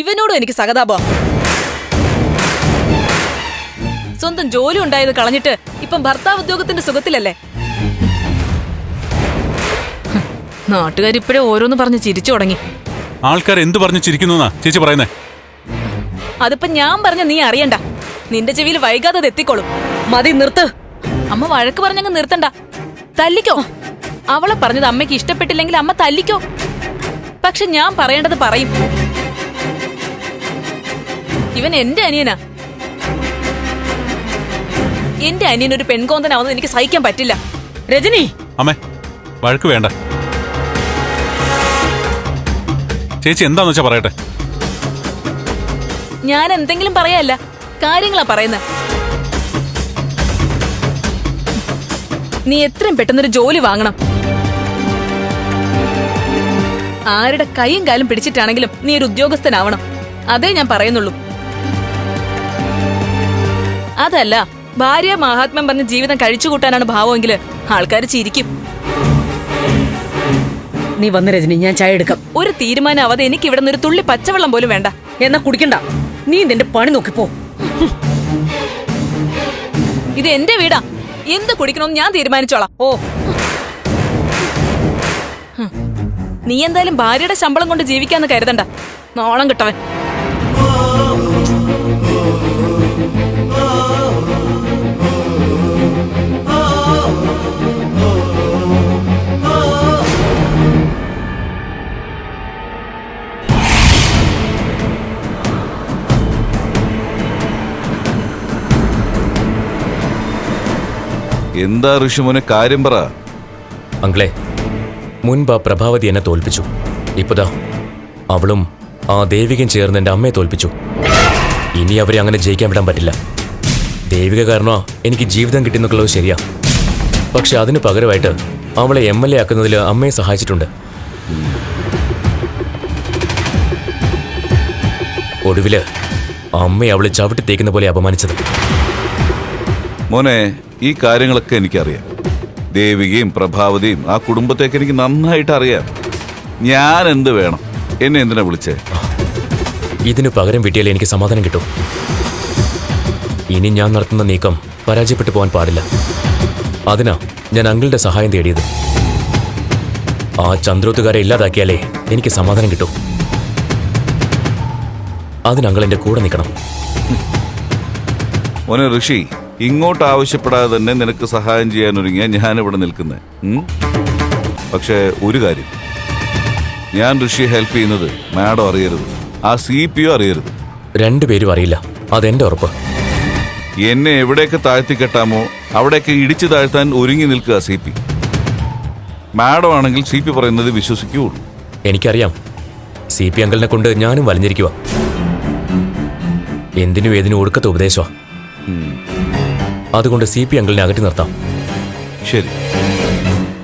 ഇവനോടും എനിക്ക് സഹതാപം. സ്വന്തം ജോലി ഉണ്ടായത് കളഞ്ഞിട്ട് ഇപ്പം ഭർത്താവ് ഉദ്യോഗത്തിന്റെ സുഖത്തിലല്ലേ? നാട്ടുകാരിപ്പോഴേ ഓരോന്ന് പറഞ്ഞ് ചിരിച്ചു തുടങ്ങി. ആൾക്കാർ എന്ത് പറഞ്ഞു ചിരിക്കുന്നു ചേച്ചി പറയുന്നേ. അതിപ്പോ ഞാൻ പറഞ്ഞ നീ അറിയണ്ട. നിന്റെ ചെവിയിൽ വൈകാതെ അത് എത്തിക്കോളും. മതി നിർത്ത്. അമ്മ വഴക്ക് പറഞ്ഞങ്ങ് നിർത്തണ്ട. തല്ലിക്കോ. അവളെ പറഞ്ഞത് അമ്മയ്ക്ക് ഇഷ്ടപ്പെട്ടില്ലെങ്കിൽ അമ്മ തല്ലിക്കോ. പക്ഷെ ഞാൻ പറയേണ്ടത് പറയും. ഇവൻ എന്റെ അനിയനാ. എന്റെ അനിയൻ ഒരു പെൺകോന്തനാവുന്നത് എനിക്ക് സഹിക്കാൻ പറ്റില്ല. രജനി! അമ്മേ വഴക്ക് വേണ്ട. ചേച്ചി എന്താന്ന് വെച്ചാ പറയട്ടെ? ഞാൻ എന്തെങ്കിലും പറയല്ല. കാര്യങ്ങളാ പറയുന്നത് നീ എത്രയും പെട്ടെന്നൊരു ജോലി വാങ്ങണം. ആരുടെ കൈയും കാലും പിടിച്ചിട്ടാണെങ്കിലും നീ ഒരു ഉദ്യോഗസ്ഥനാവണം. അതേ ഞാൻ പറയുന്നുള്ളൂ. അതല്ല ഭാര്യ മഹാത്മ്യം പറഞ്ഞ് ജീവിതം കഴിച്ചു കൂട്ടാനാണ് ഭാവമെങ്കിൽ ആൾക്കാർ ചിരിക്കും. നീ വന്ന് രജനി ഞാൻ ചായ എടുക്കാം. ഒരു തീരുമാനം അവതെ എനിക്ക് ഇവിടെ നിന്ന് ഒരു തുള്ളി പച്ചവെള്ളം പോലും വേണ്ട. എന്നാ കുടിക്കണ്ട. നീ നിന്റെ പണി നോക്കിപ്പോ ഇത് എന്റെ വീടാ. എന്ത് കുടിക്കണമെന്ന് ഞാൻ തീരുമാനിച്ചോളാം. ഓ. നീ എന്തായാലും ഭാര്യയുടെ ശമ്പളം കൊണ്ട് ജീവിക്കാന്ന് കരുതണ്ട. നോളം കിട്ടവൻ. എന്താ ഋഷിമുനെ കാര്യം പറ. അങ്കിളെ മുൻപ് ആ പ്രഭാവതി എന്നെ തോൽപ്പിച്ചു. ഇപ്പതാ അവളും ആ ദേവികയും ചേർന്ന് എന്റെ അമ്മയെ തോൽപ്പിച്ചു. ഇനി അവരെ അങ്ങനെ ജയിക്കാൻ വിടാൻ പറ്റില്ല. ദേവിക കാരണോ എനിക്ക് ജീവിതം കിട്ടുന്നുള്ളത് ശരിയാ. പക്ഷെ അതിന് പകരമായിട്ട് അവളെ എം എൽ എ ആക്കുന്നതിൽ അമ്മയെ സഹായിച്ചിട്ടുണ്ട്. ഒടുവിൽ അമ്മയെ അവളെ ചവിട്ടി തേക്കുന്ന പോലെ അപമാനിച്ചത്. മോനെ ഈ കാര്യങ്ങളൊക്കെ എനിക്കറിയാം. ദേവികയും പ്രഭാവതിയും ആ കുടുംബത്തേക്ക് എനിക്ക് നന്നായിട്ട് അറിയാം. ഞാൻ എന്ത് വേണം? എന്നെ എന്തിനാ വിളിച്ചേ? ഇതിന് പകരം വിട്ടിയാലേ എനിക്ക് സമാധാനം കിട്ടും. ഇനി ഞാൻ നടത്തുന്ന നീക്കം പരാജയപ്പെട്ടു പോകാൻ പാടില്ല. അതിനാ ഞാൻ അങ്കിളുടെ സഹായം തേടിയത്. ആ ചന്ദ്രോത്തുകാരെ ഇല്ലാതാക്കിയാലേ എനിക്ക് സമാധാനം കിട്ടും. അതിന് അങ്കിൾ എന്റെ കൂടെ നിൽക്കണം. മോനെ ഋഷി ഇങ്ങോട്ട് ആവശ്യപ്പെടാതെ തന്നെ നിനക്ക് സഹായം ചെയ്യാൻ ഒരുങ്ങിയ ഞാൻ ഇവിടെ നിൽക്കുന്നത് പക്ഷേ ഒരു കാര്യം. ഞാൻ ഋഷിയെ ഹെൽപ്പ് ചെയ്യുന്നത് മാഡം അറിയരുത്. ആ സി പി അറിയരുത്. രണ്ടുപേരും അറിയില്ല. അതെന്റെ ഉറപ്പ്. എന്നെ എവിടെയൊക്കെ താഴ്ത്തി കെട്ടാമോ അവിടെയൊക്കെ ഇടിച്ചു താഴ്ത്താൻ ഒരുങ്ങി നിൽക്കുക സി പി. മാഡം ആണെങ്കിൽ സി പി പറയുന്നത് വിശ്വസിക്കുകയുള്ളൂ. എനിക്കറിയാം. സി പി അങ്കിളിനെ കൊണ്ട് ഞാനും വലഞ്ഞിരിക്കുക എന്തിനും ഏതിനും ഒടുക്കത്തെ ഉപദേശമാ അതുകൊണ്ട് സി പി അങ്കിളിനെ അകറ്റി നിർത്താം. ശരി.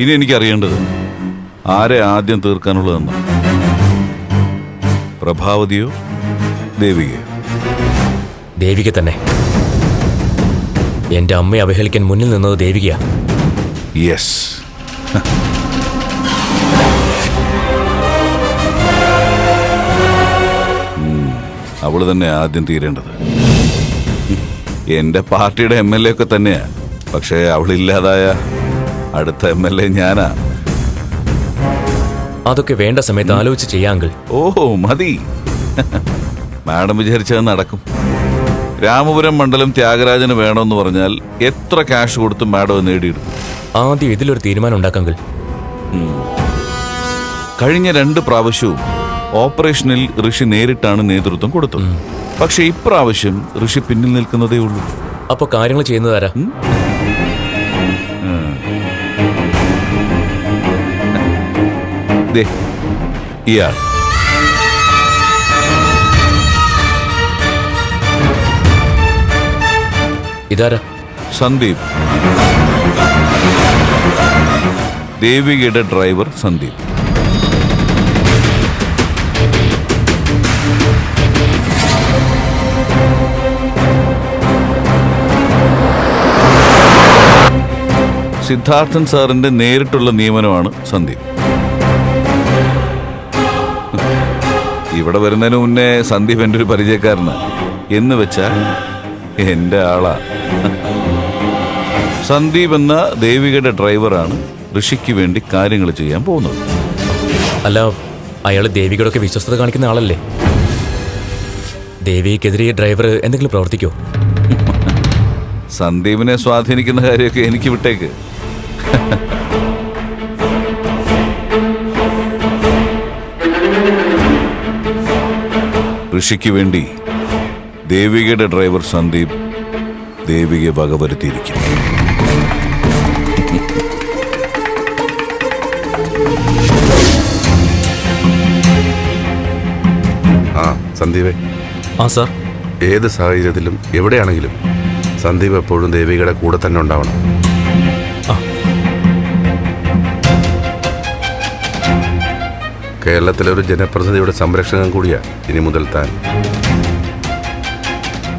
ഇനി എനിക്ക് അറിയേണ്ടത് ആരെ ആദ്യം തീർക്കാനുള്ളതെന്ന്. പ്രഭാവതിയോ ദേവികയോ? ദേവിക തന്നെ. എന്റെ അമ്മയെ അവഹേളിക്കാൻ മുന്നിൽ നിന്നത് ദേവികയാ. യെസ്. അവൾ തന്നെ ആദ്യം തീരേണ്ടത്. എന്റെ പാർട്ടിയുടെ എം എൽ എ ഒക്കെ തന്നെയാ. പക്ഷേ അവളില്ലാതായ അടുത്ത എം എൽ എ ഞാനാ. അതൊക്കെ വേണ്ട സമയത്ത് ആലോചിച്ച് ചെയ്യാങ്കിൽ ഓഹോ മതി. മാഡം വിചാരിച്ചത് നടക്കും. രാമപുരം മണ്ഡലം ത്യാഗരാജന് വേണമെന്ന് പറഞ്ഞാൽ എത്ര ക്യാഷ് കൊടുത്ത് മാഡം നേടിയിടും നേടിയെടുക്കും? ആദ്യം ഇതിലൊരു തീരുമാനം ഉണ്ടാക്കാങ്കിൽ കഴിഞ്ഞ രണ്ട് പ്രാവശ്യവും ഓപ്പറേഷനിൽ ഋഷി നേരിട്ടാണ് നേതൃത്വം കൊടുത്തത്. പക്ഷെ ഇപ്രാവശ്യം ഋഷി പിന്നിൽ നിൽക്കുന്നതേ ഉള്ളൂ. അപ്പൊ കാര്യങ്ങൾ ചെയ്യുന്നതാരാ ദേ ഇയാൾ. ഇതാരാ? സന്ദീപ്. ദേവികയുടെ ഡ്രൈവർ സന്ദീപ്. സിദ്ധാർത്ഥൻ സാറിന്റെ നേരിട്ടുള്ള നിയമനമാണ് സന്ദീപ്. ഇവിടെ വരുന്നതിന് മുന്നേ സന്ദീപ് എന്റെ ഒരു പരിചയക്കാരനാണ് എന്ന് വെച്ചാൽ എന്റെ ആളാ. സന്ദീപ് എന്ന ദേവികയുടെ ഡ്രൈവറാണ് ഋഷിക്ക് വേണ്ടി കാര്യങ്ങൾ ചെയ്യാൻ പോകുന്നത്. അല്ല അയാൾ ദേവികയോടൊക്കെ വിശ്വസ്തത കാണിക്കുന്ന ആളല്ലേ? ദേവിക്കെതിരെ ഡ്രൈവർ എന്തെങ്കിലും പ്രവർത്തിക്കോ സന്ദീപിനെ സ്വാധീനിക്കുന്ന കാര്യമൊക്കെ എനിക്ക് വിട്ടേക്ക്. ഋഷിക്ക് വേണ്ടി ദേവികയുടെ ഡ്രൈവർ സന്ദീപ് ദേവികയെ വകവരുത്തിയിരിക്കും ആ സന്ദീപേ. ആ സാർ. ഏത് സാഹചര്യത്തിലും എവിടെയാണെങ്കിലും സന്ദീപ് എപ്പോഴും ദേവികയുടെ കൂടെ തന്നെ ഉണ്ടാവണം. കേരളത്തിലെ ഒരു ജനപ്രതിനിധിയുടെ സംരക്ഷകൻ കൂടിയാ ഇനി മുതൽ താൻ.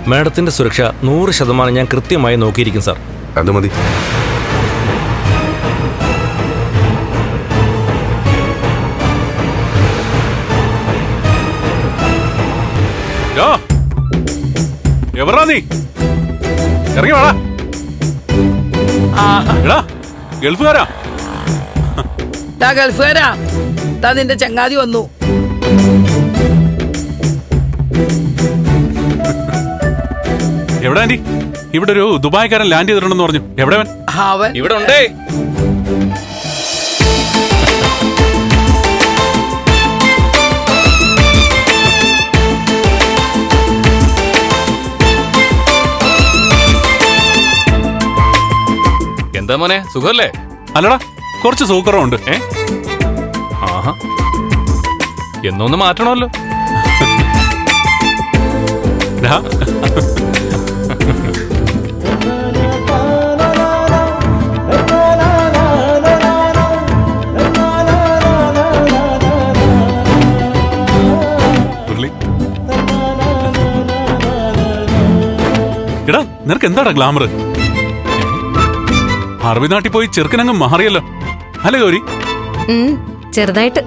മാഡത്തിന്റെ സുരക്ഷ നൂറ് ശതമാനം ഞാൻ കൃത്യമായി നോക്കിയിരിക്കും സാർ. അത് മതി. എവറാ നീ? ഇറങ്ങി വാടാ. എടാ ഗൾഫുകാരാ? ഗൾഫുകാരാ. ദാ നിന്റെ ചങ്ങാതി വന്നു. എവിടെ ആന്റി? ഇവിടെ ഒരു ദുബായ്ക്കാരൻ ലാൻഡ് ചെയ്തിട്ടുണ്ടെന്ന് പറഞ്ഞു. എവിടെ അവൻ? അവൻ ഇവിടെ ഉണ്ടേ. എന്താ മോനെ? സുഖല്ലേ? അല്ലടാ കുറച്ച് സൂക്കറുണ്ട് ഏ? എന്നൊന്ന് മാറ്റണമല്ലോ. എടാ നിനക്ക് എന്താടാ ഗ്ലാമർ അറബി നാട്ടിൽ പോയി ചെറുക്കനങ്ങ് മാറിയല്ലോ. അല്ലേ ഗൗരി? ചെറുതായിട്ട്.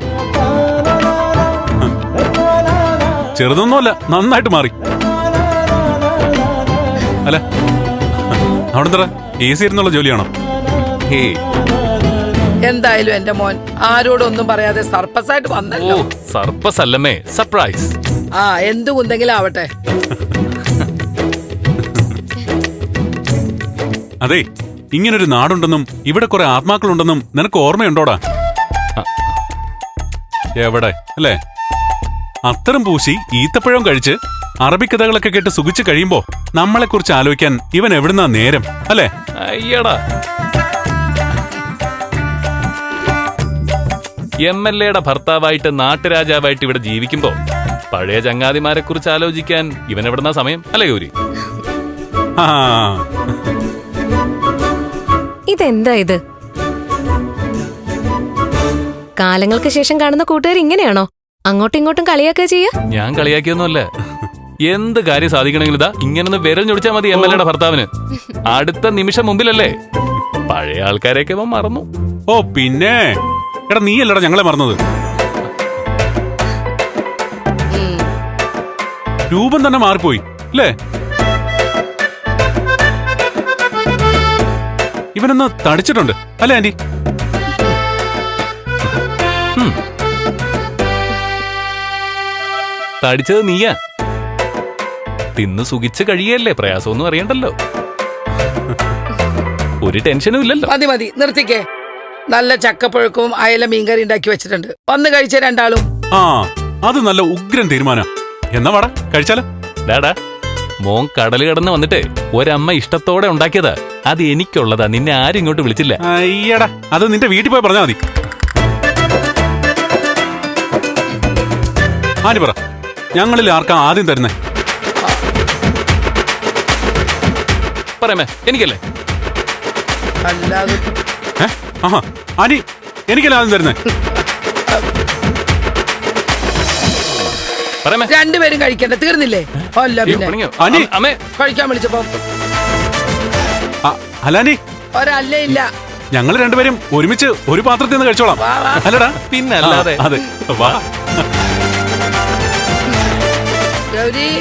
ചെറുതൊന്നുമല്ല നന്നായിട്ട് മാറി. അല്ല അവിടെ എന്താ എ സി ഇരുന്നുള്ള ജോലിയാണോ? ഹേ. എന്തായാലും എന്റെ മോൻ ആരോടൊന്നും പറയാതെ സർപ്പസ് ആയിട്ട് ഓ വന്നല്ലോ സർപ്പസ് അല്ലമ്മേ സർപ്രൈസ്. ആ എന്ത് കുന്തെങ്കിലും ആവട്ടെ. അതെ ഇങ്ങനൊരു നാടുണ്ടെന്നും ഇവിടെ കുറെ ആത്മാക്കളുണ്ടെന്നും നിനക്ക് ഓർമ്മയുണ്ടോടാ? എവിടെ? അല്ലേ? അത്തരം പൂശി ഈത്തപ്പഴം കഴിച്ച് അറബിക്കഥകളൊക്കെ കേട്ട് സുഖിച്ച് കഴിയുമ്പോ നമ്മളെ കുറിച്ച് ആലോചിക്കാൻ ഇവൻ എവിടുന്നാ നേരം അല്ലേ? അയ്യടാ. എം എൽ എയുടെ ഭർത്താവായിട്ട് നാട്ടുരാജാവായിട്ട് ഇവിടെ ജീവിക്കുമ്പോ പഴയ ചങ്ങാതിമാരെ കുറിച്ച് ആലോചിക്കാൻ ഇവൻ എവിടുന്ന സമയം? അല്ലേ ഗൗരി? ആ. ഇതെന്താ ഇത്? കാലങ്ങൾക്ക് ശേഷം കാണുന്ന കൂട്ടുകാർ ഇങ്ങനെയാണോ? അങ്ങോട്ടും ഇങ്ങോട്ടും കളിയാക്കുക ചെയ്യാ ഞാൻ കളിയാക്കിയൊന്നുമല്ല. എന്ത് കാര്യം സാധിക്കണമെങ്കിൽ ഇതാ ഇങ്ങനെ വിരൽ ഞൊടിച്ചാൽ മതി എം എൽ എയുടെ ഭർത്താവിന്. അടുത്ത നിമിഷം മുമ്പിലല്ലേ? പഴയ ആൾക്കാരെയൊക്കെ ഇവൻ മറന്നു. ഓ പിന്നെ? എടാ നീ അല്ലടാ ഞങ്ങളെ മറന്നത്. രൂപം തന്നെ മാറിപ്പോയി അല്ലേ? ഇവനൊന്ന് തടിച്ചിട്ടുണ്ട്. അല്ലേ ആന്റി? തടിച്ചത് നീയാ. തിന്ന് സുഖിച്ച് കഴിയല്ലേ പ്രയാസമൊന്നും അറിയണ്ടല്ലോ. ഒരു ടെൻഷനും ഇല്ലല്ലോ. മതി മതി നിർത്തിക്കേ. നല്ല ചക്കപ്പുഴക്കും അയല മീൻകറി ഉണ്ടാക്കി വെച്ചിട്ടുണ്ട്. വന്ന് കഴിച്ച രണ്ടാളും. ആ അത് നല്ല ഉഗ്രൻ തീരുമാനം. എന്നാ വാടാ കഴിച്ചാലോ? ഡാടാ മോൻ കടൽ കടന്ന് വന്നിട്ട് ഒരമ്മ ഇഷ്ടത്തോടെ ഉണ്ടാക്കിയതാ. അത് എനിക്കുള്ളതാ നിന്നെ ആരും ഇങ്ങോട്ട് വിളിച്ചില്ല. അയ്യടാ അത് നിന്റെ വീട്ടിൽ പോയി പറഞ്ഞാ മതി. ആന്റി പറ. ഞങ്ങളിൽ ആർക്കാ ആദ്യം തരുന്നേ? പറയാമേ എനിക്കല്ലേ? അല്ലാതെ ഏ? ആഹാ ആനി എനിക്കല്ല ആദ്യം തരുന്നേ? പറയാമേ രണ്ടുപേരും കഴിക്കണ്ട തീർന്നില്ലേ? അല്ല പിന്നെ. അനി. അമ്മേ കഴിക്കാൻ വിളിച്ചപ്പോ. ആ, ആന്റി ഒരല്ലേ ഇല്ല. ഞങ്ങൾ രണ്ടുപേരും ഒരുമിച്ച് ഒരു പാത്രത്തിൽ നിന്ന് കഴിച്ചോളാം. വാ, വാ. അല്ലടാ. പിന്നല്ലാതെ. ആ, അതെ. വാ. ഗൗരി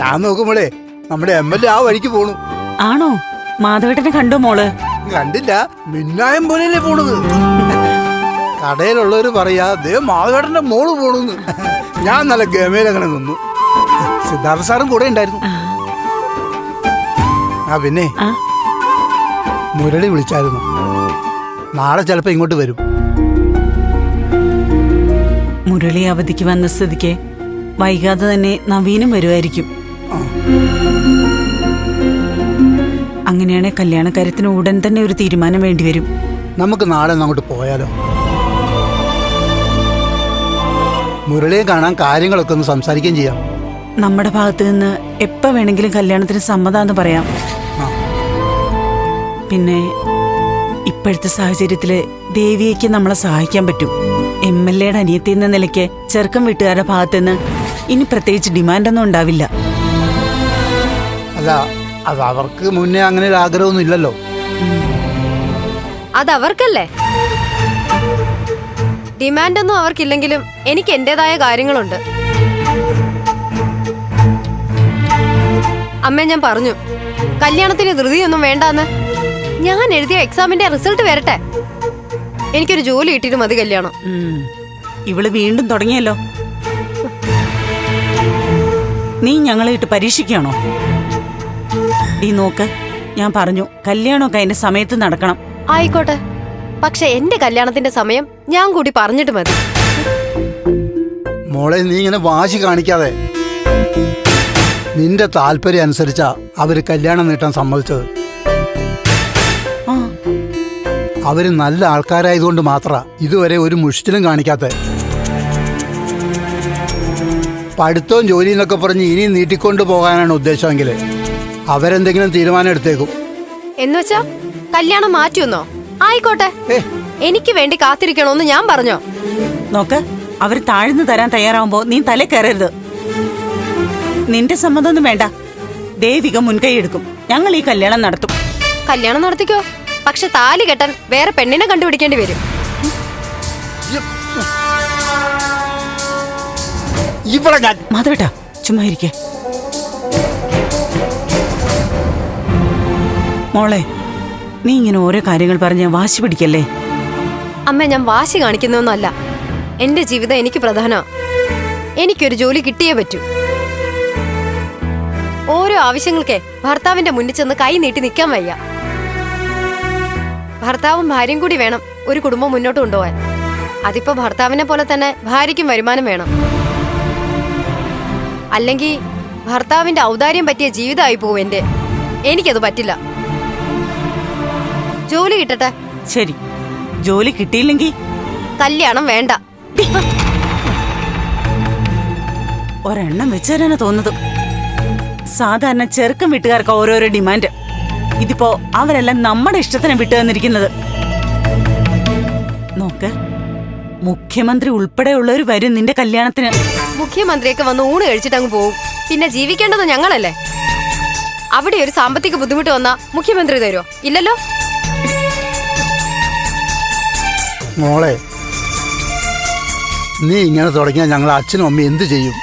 ഞാൻ നോക്കുമ്പോഴേ നമ്മുടെ എം എൽ എ ആ വഴിക്ക് പോണു. ആണോ? മാധവേട്ടനെ കണ്ടോ മോൾ? കണ്ടില്ല. മിന്നായം പോലെയല്ലേ പോണത്. കടയിലുള്ളവര് പറയാ ദേ മാധവേട്ടന്റെ മോൾ പോണെന്ന്. ഞാൻ നല്ല ഗമയിലങ്ങനെ നിന്നു. സിദ്ധാർത്ഥ സാറും കൂടെ ഉണ്ടായിരുന്നു. ആ പിന്നെ. ആ. മുരളി വിളിച്ചായിരുന്നു. നാളെ ചിലപ്പോ ഇങ്ങോട്ട് വരും. മുരളി അവധിക്ക് വന്ന സ്ഥിതിക്ക് വൈകാതെ തന്നെ നവീനും വരുമായിരിക്കും. അങ്ങനെയാണെ കല്യാണക്കാര്യത്തിന് ഉടൻ തന്നെ ഒരു തീരുമാനം വേണ്ടിവരും നമുക്ക് നാളെ ഒന്ന് അങ്ങോട്ട് പോയാലോ? മുരളിയെ കാണാൻ കാര്യങ്ങളൊക്കെ ഒന്ന് സംസാരിക്കുകയും ചെയ്യാം. നമ്മുടെ ഭാഗത്ത് നിന്ന് എപ്പോ വേണമെങ്കിലും കല്യാണത്തിന് സമ്മതാന്ന് പറയാം. പിന്നെ ഇപ്പോഴത്തെ സാഹചര്യത്തിൽ ദേവിയേക്ക് നമ്മളെ സഹായിക്കാൻ പറ്റും. എം എൽ എയുടെ അനിയത്തി എന്ന നിലയ്ക്ക് ചെറുക്കം വീട്ടുകാരുടെ ഭാഗത്തുനിന്ന് ഇനി പ്രത്യേകിച്ച് ഡിമാൻഡൊന്നും ഉണ്ടാവില്ല. അല്ല അത് അവർക്ക് മുന്നേ അങ്ങനെ ഒരു ആഗ്രഹമൊന്നും ഇല്ലല്ലോ. അത് അവർക്കല്ലേ? ഡിമാൻഡൊന്നും അവർക്കില്ലെങ്കിലും എനിക്ക് എന്റേതായ കാര്യങ്ങളുണ്ട്. അമ്മ ഞാൻ പറഞ്ഞു. കല്യാണത്തിന് ധൃതിയൊന്നും വേണ്ടാന്ന്. ഞാൻ എഴുതിയ എക്സാമിന്റെ റിസൾട്ട് വരട്ടെ. എനിക്കൊരു ജോലി കിട്ടിയിട്ട് മതി കല്യാണം. ഇവൾ വീണ്ടും തുടങ്ങിയല്ലോ. നീ ഞങ്ങളെ ഇട്ട് പരീക്ഷിക്കുകയാണോ? നീ നോക്ക് ഞാൻ പറഞ്ഞു കല്യാണമൊക്കെ അതിന്റെ സമയത്ത് നടക്കണം. ആയിക്കോട്ടെ. പക്ഷെ എന്റെ കല്യാണത്തിന്റെ സമയം ഞാൻ കൂടി പറഞ്ഞിട്ട് മതി. മോളെ നീ ഇങ്ങനെ വാശി കാണിക്കാതെ. നിന്റെ താല്പര്യം അനുസരിച്ചാ അവർ കല്യാണം നീട്ടാൻ സമ്മതിച്ചത്. അവർ നല്ല ആൾക്കാരായതുകൊണ്ട് മാത്ര ഇതുവരെ ഒരു മുഷ്ടിലും കാണിക്കാത്ത പഠിത്തവും ജോലി എന്നൊക്കെ പറഞ്ഞ് ഇനി നീട്ടിക്കൊണ്ടു പോകാനാണ് ഉദ്ദേശമെങ്കിൽ അവരെന്തെങ്കിലും തീരുമാനം എടുത്തേക്കും. എന്നുവെച്ചാ കല്യാണം മാറ്റിയൊന്നോ? ആയിക്കോട്ടെ. എനിക്ക് വേണ്ടി കാത്തിരിക്കണോന്ന് ഞാൻ പറഞ്ഞോ? നോക്ക് അവർ താഴ്ന്നു തരാൻ തയ്യാറാവുമ്പോ നീ തല കയറരുത്. നിന്റെ സമ്മതമൊന്നും വേണ്ട. ദേവിക മുൻകൈ എടുക്കും. ഞങ്ങൾ ഈ കല്യാണം നടത്തും. കല്യാണം നടത്തിക്കോ? പക്ഷെ താലി കെട്ടാൻ വേറെ പെണ്ണിനെ കണ്ടുപിടിക്കേണ്ടി വരും. ഇവിടെ ഞാൻ മാധവേട്ടാ ചുമ്മാ ഇരിക്കേ. മോളെ നീ ഇങ്ങനെ ഓരോ കാര്യങ്ങൾ പറഞ്ഞ് വാശി പിടിക്കല്ലേ? അമ്മ ഞാൻ വാശി കാണിക്കുന്നൊന്നല്ല എന്റെ ജീവിതം എനിക്ക് പ്രധാന. എനിക്കൊരു ജോലി കിട്ടിയേ പറ്റൂ. ഓരോ ആവശ്യങ്ങൾക്കേ ഭർത്താവിന്റെ മുന്നിൽ ചെന്ന് കൈ നീട്ടി നിൽക്കാൻ വയ്യ. ഭർത്താവും ഭാര്യയും കൂടി വേണം ഒരു കുടുംബം മുന്നോട്ട് കൊണ്ടുപോകാൻ അതിപ്പോ ഭർത്താവിനെ പോലെ തന്നെ ഭാര്യയ്ക്കും വരുമാനം വേണം. അല്ലെങ്കിൽ ഭർത്താവിന്റെ ഔദാര്യം പറ്റിയ ജീവിതമായി പോവും എന്റെ. എനിക്കത് പറ്റില്ല. ജോലി കിട്ടട്ടെ? ശരി. ജോലി കിട്ടിയില്ലെങ്കിൽ കല്യാണം വേണ്ട. ഒരെണ്ണം വെച്ച് തരാനാ തോന്നുന്നത്. സാധാരണ ചെറുക്കം വീട്ടുകാർക്ക് ഓരോരോ ഡിമാൻഡ്. ഇതിപ്പോ അവരെല്ലാം നമ്മുടെ ഇഷ്ടത്തിന് വിട്ടു തന്നിരിക്കുന്നത് നോക്ക് മുഖ്യമന്ത്രി ഉൾപ്പെടെയുള്ളവർ വരും നിന്റെ കല്യാണത്തിന്. മുഖ്യമന്ത്രിയൊക്കെ വന്ന് ഊണ് കഴിച്ചിട്ട് അങ്ങ് പോകും പിന്നെ ജീവിക്കേണ്ടത് ഞങ്ങളല്ലേ? അവിടെ ഒരു സാമ്പത്തിക ബുദ്ധിമുട്ട് വന്നാ മുഖ്യമന്ത്രി തരുമോ ഇല്ലല്ലോ? മോളെ നീ ഇങ്ങനെ തുടങ്ങിയാൽ ഞങ്ങൾ അച്ഛനും അമ്മയും എന്ത് ചെയ്യും?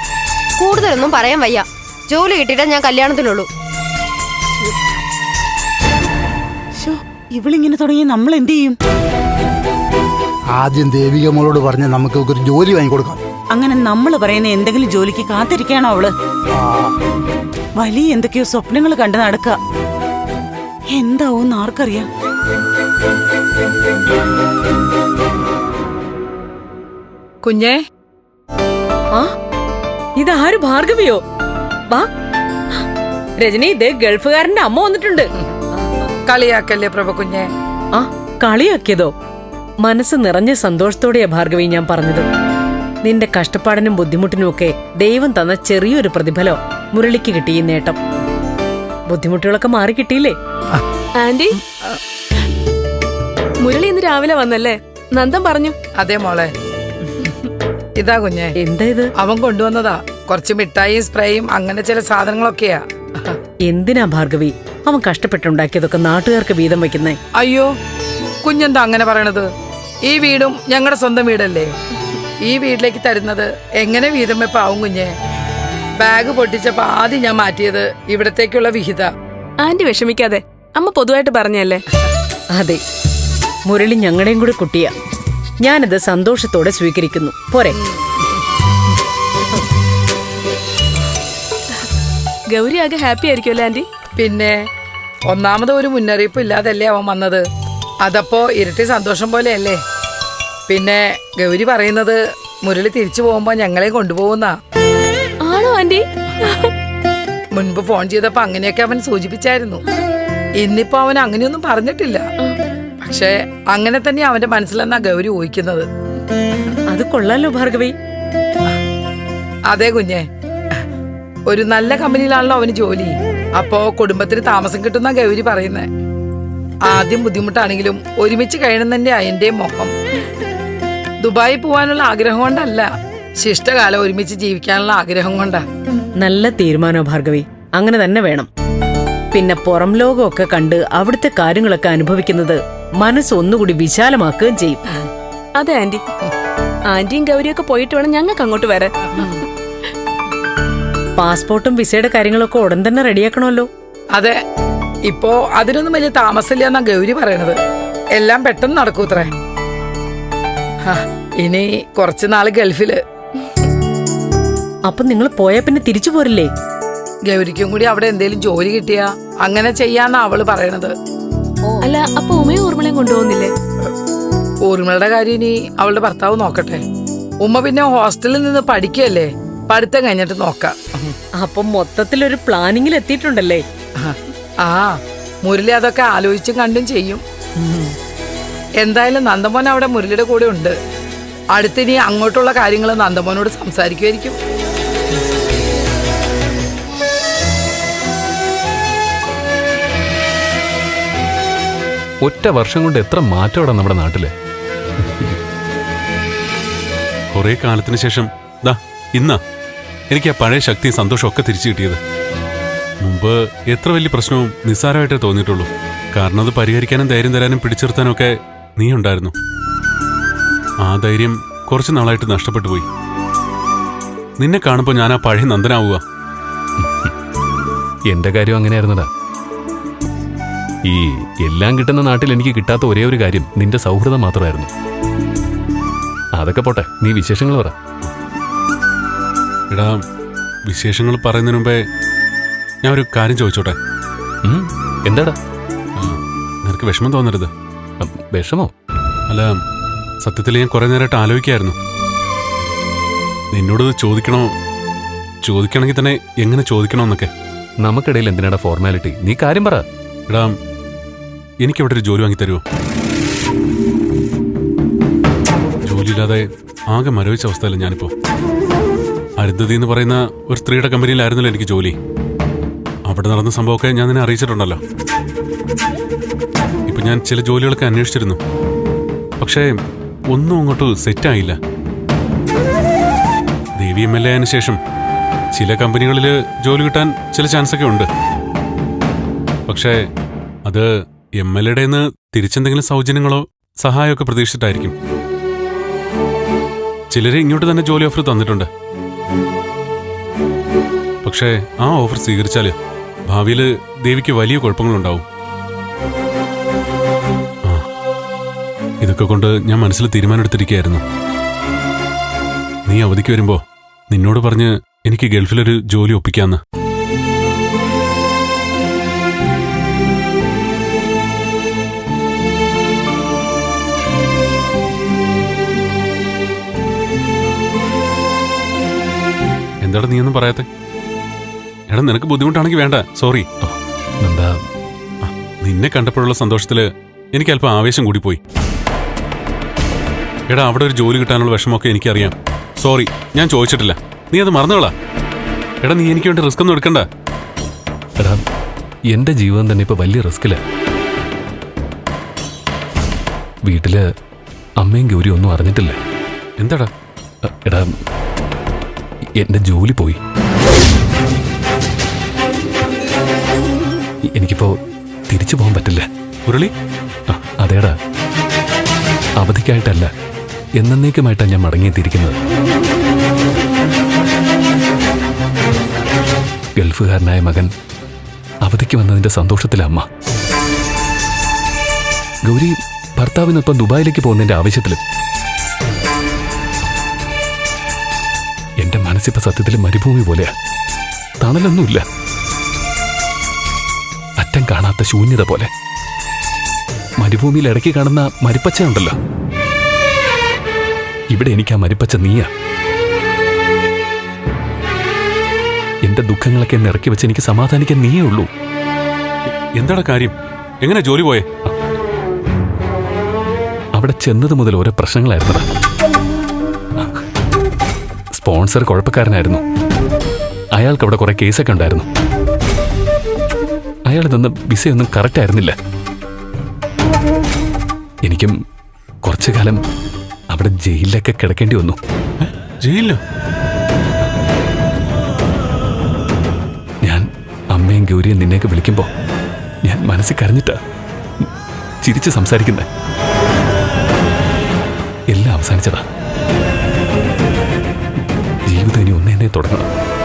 കൂടുതലൊന്നും പറയാൻ വയ്യ. ജോലി കിട്ടിയിട്ടേ ഞാൻ കല്യാണത്തിനുള്ളൂ. ഇവളിങ്ങനെ തുടങ്ങി നമ്മൾ എന്ത് ചെയ്യും? ആദ്യം ദേവിക മോളോട് പറഞ്ഞ് നമുക്ക് ഒരു ജോലി വാങ്ങിക്കൊടുക്കാം. അങ്ങനെ നമ്മൾ പറയുന്ന എന്തെങ്കിലും ജോലിക്ക് കാത്തിരിക്കാണോ അവൾ? വലിയ എന്തൊക്കെയോ സ്വപ്നങ്ങൾ കണ്ടു നടക്ക എന്താവും ആർക്കറിയാം? കുഞ്ഞേ? ആ? ഇതാര് ഭാർഗവിയോ? വാ. രജനി ഇതേ ഗൾഫുകാരന്റെ അമ്മ വന്നിട്ടുണ്ട്. കളിയാക്കല്ലേ പ്രഭു കുഞ്ഞെ? ആ കളിയാക്കിയതോ? മനസ്സ് നിറഞ്ഞ സന്തോഷത്തോടെയാ ഭാർഗവി ഞാൻ പറഞ്ഞത്. നിന്റെ കഷ്ടപ്പാടിനും ബുദ്ധിമുട്ടിനും ഒക്കെ ദൈവം തന്ന ചെറിയൊരു പ്രതിഫലം മുരളിക്ക് കിട്ടി ഈ നേട്ടം. ബുദ്ധിമുട്ടുകളൊക്കെ മാറി കിട്ടിയില്ലേ? ആന്റി മുരളി ഇന്ന് രാവിലെ വന്നല്ലേ? നന്ദൻ പറഞ്ഞു. അതെ മോളെ. ഇതാ കുഞ്ഞെ. എന്താ ഇത്? അവൻ കൊണ്ടുവന്നതാ. കുറച്ച് മിഠായിയും സ്പ്രേയും അങ്ങനെ ചില സാധനങ്ങളൊക്കെയാ. എന്തിനാ ഭാർഗവി? അവൻ കഷ്ടപ്പെട്ടുണ്ടാക്കിയതൊക്കെ നാട്ടുകാർക്ക് വീതം വെക്കുന്നേ അയ്യോ കുഞ്ഞെന്താ അങ്ങനെ പറയണത്? ഈ വീടും ഞങ്ങളുടെ സ്വന്തം വീടല്ലേ? ഈ വീട്ടിലേക്ക് തരുന്നത് എങ്ങനെ വീതം വെപ്പാവും കുഞ്ഞെ? ബാഗ് പൊട്ടിച്ചപ്പോ ആദ്യം ഞാൻ മാറ്റിയത് ഇവിടത്തേക്കുള്ള വിഹിത. ആന്റി വിഷമിക്കാതെ അമ്മ പൊതുവായിട്ട് പറഞ്ഞല്ലേ? അതെ മുരളി ഞങ്ങളുടെയും കൂടി കുട്ടിയാ. ഞാനത് സന്തോഷത്തോടെ സ്വീകരിക്കുന്നു. പോരെ. ഗൗരി ആകെ ഹാപ്പി ആയിരിക്കുമല്ലേ ആന്റി? പിന്നെ ഒന്നാമത് ഒരു മുന്നറിയിപ്പ് ഇല്ലാതല്ലേ അവൻ വന്നത്? അതപ്പോ ഇരട്ടി സന്തോഷം പോലെയല്ലേ? പിന്നെ ഗൗരി പറയുന്നത് മുരളി തിരിച്ചു പോകുമ്പോ ഞങ്ങളെ കൊണ്ടുപോകുന്ന. ആണോ ആന്റി? മുൻപ് ഫോൺ ചെയ്തപ്പോ അങ്ങനെയൊക്കെ അവൻ സൂചിപ്പിച്ചായിരുന്നു. ഇന്നിപ്പോ അവൻ അങ്ങനെയൊന്നും പറഞ്ഞിട്ടില്ല. പക്ഷെ അങ്ങനെ തന്നെ അവന്റെ മനസ്സിലെന്നാ ഗൗരി ഊഹിക്കുന്നത്. അത് കൊള്ളാലോ ഭാർഗവി. അതെ കുഞ്ഞെ. ഒരു നല്ല കമ്പനിയിലാണല്ലോ അവന് ജോലി. അപ്പോ കുടുംബത്തിന് താമസം കിട്ടുന്ന ഗൗരി പറയുന്നത് ആദ്യം ബുദ്ധിമുട്ടാണെങ്കിലും ഒരുമിച്ച് കഴിയണമെന്നെ അതിന്റെ മോഹം. ദുബായി പോവാനുള്ള ആഗ്രഹം കൊണ്ടല്ല ശിഷ്ടകാലം ഒരുമിച്ച് ജീവിക്കാനുള്ള ആഗ്രഹം കൊണ്ടാ. നല്ല തീരുമാനോ ഭാർഗവി അങ്ങനെ തന്നെ വേണം. പിന്നെ പുറം ലോകമൊക്കെ കണ്ട് അവിടുത്തെ കാര്യങ്ങളൊക്കെ അനുഭവിക്കുന്നത് മനസ്സ് ഒന്നുകൂടി വിശാലമാക്കുകയും ചെയ്യും. അതെ ആന്റി. ആന്റിയും ഗൗരിയൊക്കെ പോയിട്ട് വേണം ഞങ്ങൾക്ക് അങ്ങോട്ട് വരാൻ. പാസ്പോർട്ടും വിസയുടെ കാര്യങ്ങളൊക്കെ ഉടൻ തന്നെ റെഡിയാക്കണമല്ലോ. അതെ. ഇപ്പോ അതിനൊന്നും വലിയ താമസമില്ല എന്നാ ഗൗരി പറയണത്. എല്ലാം പെട്ടെന്ന് നടക്കൂത്രേ. ഹാ, ഇനി കുറച്ചു നാൾ ഗൾഫിൽ. അപ്പൊ നിങ്ങൾ പോയാ പിന്നെ തിരിച്ചു പോരില്ലേ? ഗൗരിക്കും കൂടി അവിടെ എന്തേലും ജോലി കിട്ടിയാ അങ്ങനെ ചെയ്യാന്നാ അവൾ പറയണത്. അല്ല അപ്പൊ ഉമയും ഊർമിളയും കൊണ്ടുപോകുന്നില്ലേ? ഊർമിളയുടെ കാര്യം ഇനി അവളുടെ ഭർത്താവ് നോക്കട്ടെ. ഉമ്മ പിന്നെ ഹോസ്റ്റലിൽ നിന്ന് പഠിക്കുകയല്ലേ പഠിത്തം കഴിഞ്ഞിട്ട് നോക്കാം. അപ്പൊ മൊത്തത്തിൽ ഒരു പ്ലാനിങ്ങിൽ എത്തിയിട്ടുണ്ടല്ലേ ആ മുരളി അതൊക്കെ ആലോചിച്ചും കണ്ടും ചെയ്യും. എന്തായാലും നന്ദമോൻ അവിടെ മുരളിയുടെ കൂടെ ഉണ്ട്. അടുത്തിനി അങ്ങോട്ടുള്ള കാര്യങ്ങൾ നന്ദമോനോട് സംസാരിക്കുമായിരിക്കും. ഒറ്റ വർഷം കൊണ്ട് എത്ര മാറ്റമാണ് നമ്മുടെ നാട്ടിൽ? കുറെ കാലത്തിന് ശേഷം ദാ ഇന്നാ. എനിക്ക് ആ പഴയ ശക്തിയും സന്തോഷവും ഒക്കെ തിരിച്ചു കിട്ടിയത്. മുമ്പ് എത്ര വലിയ പ്രശ്നവും നിസ്സാരമായിട്ടേ തോന്നിയിട്ടുള്ളൂ. കാരണം അത് പരിഹരിക്കാനും ധൈര്യം തരാനും പിടിച്ചിർത്താനും ഒക്കെ നീ ഉണ്ടായിരുന്നു. ആ ധൈര്യം കുറച്ച് നാളായിട്ട് നഷ്ടപ്പെട്ടു പോയി. നിന്നെ കാണുമ്പോൾ ഞാൻ ആ പഴയ നന്ദനാവുക. എന്റെ കാര്യം അങ്ങനെയായിരുന്നടാ. ഈ എല്ലാം കിട്ടുന്ന നാട്ടിൽ എനിക്ക് കിട്ടാത്ത ഒരേ ഒരു കാര്യം നിന്റെ സൗഹൃദം മാത്രമായിരുന്നു. അതൊക്കെ പോട്ടെ നീ വിശേഷങ്ങൾ പറ. എടാ വിശേഷങ്ങൾ പറയുന്നതിന് മുമ്പേ ഞാൻ ഒരു കാര്യം ചോദിച്ചോട്ടെ? എന്താടാ? നിനക്ക് വിഷമം തോന്നരുത്. വിഷമോ? അല്ല സത്യത്തിൽ ഞാൻ കുറെ നേരമായിട്ട് ആലോചിക്കായിരുന്നു. നിന്നോട് ചോദിക്കണോ? ചോദിക്കണമെങ്കിൽ തന്നെ എങ്ങനെ ചോദിക്കണമെന്നൊക്കെ. നമുക്കിടയിൽ എന്തിനാടാ ഫോർമാലിറ്റി നീ കാര്യം പറ. എടാ എനിക്കിവിടെ ഒരു ജോലി വാങ്ങി തരുമോ ജോലിയില്ലാതെ ആകെ മരവിച്ച അവസ്ഥയല്ല ഞാനിപ്പോ. അരുന്ധതി എന്ന് പറയുന്ന ഒരു സ്ത്രീയുടെ കമ്പനിയിലായിരുന്നല്ലോ എനിക്ക് ജോലി. അവിടെ നടന്ന സംഭവമൊക്കെ ഞാൻ നിന്നെ അറിയിച്ചിട്ടുണ്ടല്ലോ. ഇപ്പൊ ഞാൻ ചില ജോലികളൊക്കെ അന്വേഷിച്ചിരുന്നു. പക്ഷേ ഒന്നും അങ്ങോട്ട് സെറ്റായില്ല ദേവി എം എൽ എ ആയതിനു ശേഷം ചില കമ്പനികളിൽ ജോലി കിട്ടാൻ ചില ചാൻസൊക്കെ ഉണ്ട്. പക്ഷേ അത് എം എൽ എയുടെ നിന്ന് തിരിച്ചെന്തെങ്കിലും സൗജന്യങ്ങളോ സഹായമൊക്കെ പ്രതീക്ഷിച്ചിട്ടായിരിക്കും. ചിലരെ ഇങ്ങോട്ട് തന്നെ ജോലി ഓഫർ തന്നിട്ടുണ്ട്. പക്ഷേ ആ ഓഫർ സ്വീകരിച്ചാൽ ഭാവിയിൽ ദേവിക്ക് വലിയ കുഴപ്പങ്ങളുണ്ടാവും. ഇതൊക്കെ കൊണ്ട് ഞാൻ മനസ്സിൽ തീരുമാനമെടുത്തിരിക്കുകയായിരുന്നു. നീ അവധിക്ക് വരുമ്പോ നിന്നോട് പറഞ്ഞ് എനിക്ക് ഗൾഫിലൊരു ജോലി ഒപ്പിക്കാന്ന്. എന്താടാ നീ ഒന്നും പറയാത്തെ? എടാ നിനക്ക് ബുദ്ധിമുട്ടാണെങ്കിൽ വേണ്ട. സോറി എന്താ? നിന്നെ കണ്ടപ്പോഴുള്ള സന്തോഷത്തിൽ എനിക്ക് അല്പം ആവേശം കൂടിപ്പോയി. എടാ അവിടെ ഒരു ജോലി കിട്ടാനുള്ള വിഷമമൊക്കെ എനിക്കറിയാം. സോറി ഞാൻ ചോദിച്ചിട്ടില്ല. നീ അത് മറന്നോളാ എടാ നീ എനിക്ക് വേണ്ടി റിസ്ക് ഒന്നും എടുക്കണ്ട. എടാ എന്റെ ജീവൻ തന്നെ ഇപ്പൊ വലിയ റിസ്കിൽ വീട്ടിൽ അമ്മയും ഗൗരി ഒന്നും അറിഞ്ഞിട്ടില്ല? എന്താടാ? എടാ എന്റെ ജോലി പോയി. എനിക്കിപ്പോ തിരിച്ചു പോകാൻ പറ്റില്ല. മുരളി? അതേടാ. അവധിക്കായിട്ടല്ല എന്നേക്കുമായിട്ടാണ് ഞാൻ മടങ്ങിയെത്തിയിരിക്കുന്നത്. ഗൾഫുകാരനായ മകൻ അവധിക്ക് വന്നതിന്റെ സന്തോഷത്തിലെ അമ്മ ഗൗരി ഭർത്താവിനൊപ്പം ദുബായിലേക്ക് പോകുന്നതിന്റെ ആവശ്യത്തിലും മനസ്സിപ്പോ സത്യത്തിൽ മരുഭൂമി പോലെയാ തണലൊന്നുമില്ല. അറ്റം കാണാത്ത ശൂന്യത പോലെ. മരുഭൂമിയിൽ ഇടയ്ക്ക് കാണുന്ന മരിപ്പച്ച ഉണ്ടല്ലോ. ഇവിടെ എനിക്ക് ആ മരിപ്പച്ച നീയാ. എന്റെ ദുഃഖങ്ങളൊക്കെ എന്നെ ഇറക്കി വെച്ച് എനിക്ക് സമാധാനിക്കാൻ നീയേ ഉള്ളൂ. എന്താണ് കാര്യം? എങ്ങനെ ജോലി പോയെ? അവിടെ ചെന്നത് മുതൽ ഓരോ പ്രശ്നങ്ങളായിരുന്നടാ സ്പോൺസർ കുഴപ്പക്കാരനായിരുന്നു. അയാൾക്ക് അവിടെ കുറെ കേസൊക്കെ ഉണ്ടായിരുന്നു. അയാൾ തന്ന വിസയൊന്നും കറക്റ്റ് ആയിരുന്നില്ല. എനിക്കും കുറച്ചു കാലം അവിടെ ജയിലിലൊക്കെ കിടക്കേണ്ടി വന്നു. ജയിലിലോ? ഞാൻ അമ്മയും ഗൗരിയും നിന്നെയൊക്കെ വിളിക്കുമ്പോ ഞാൻ മനസ്സിൽ കരഞ്ഞിട്ടാ ചിരിച്ചു സംസാരിക്കുന്നേ. എല്ലാം അവസാനിച്ചതാ. ജീവിതം തുടങ്ങണം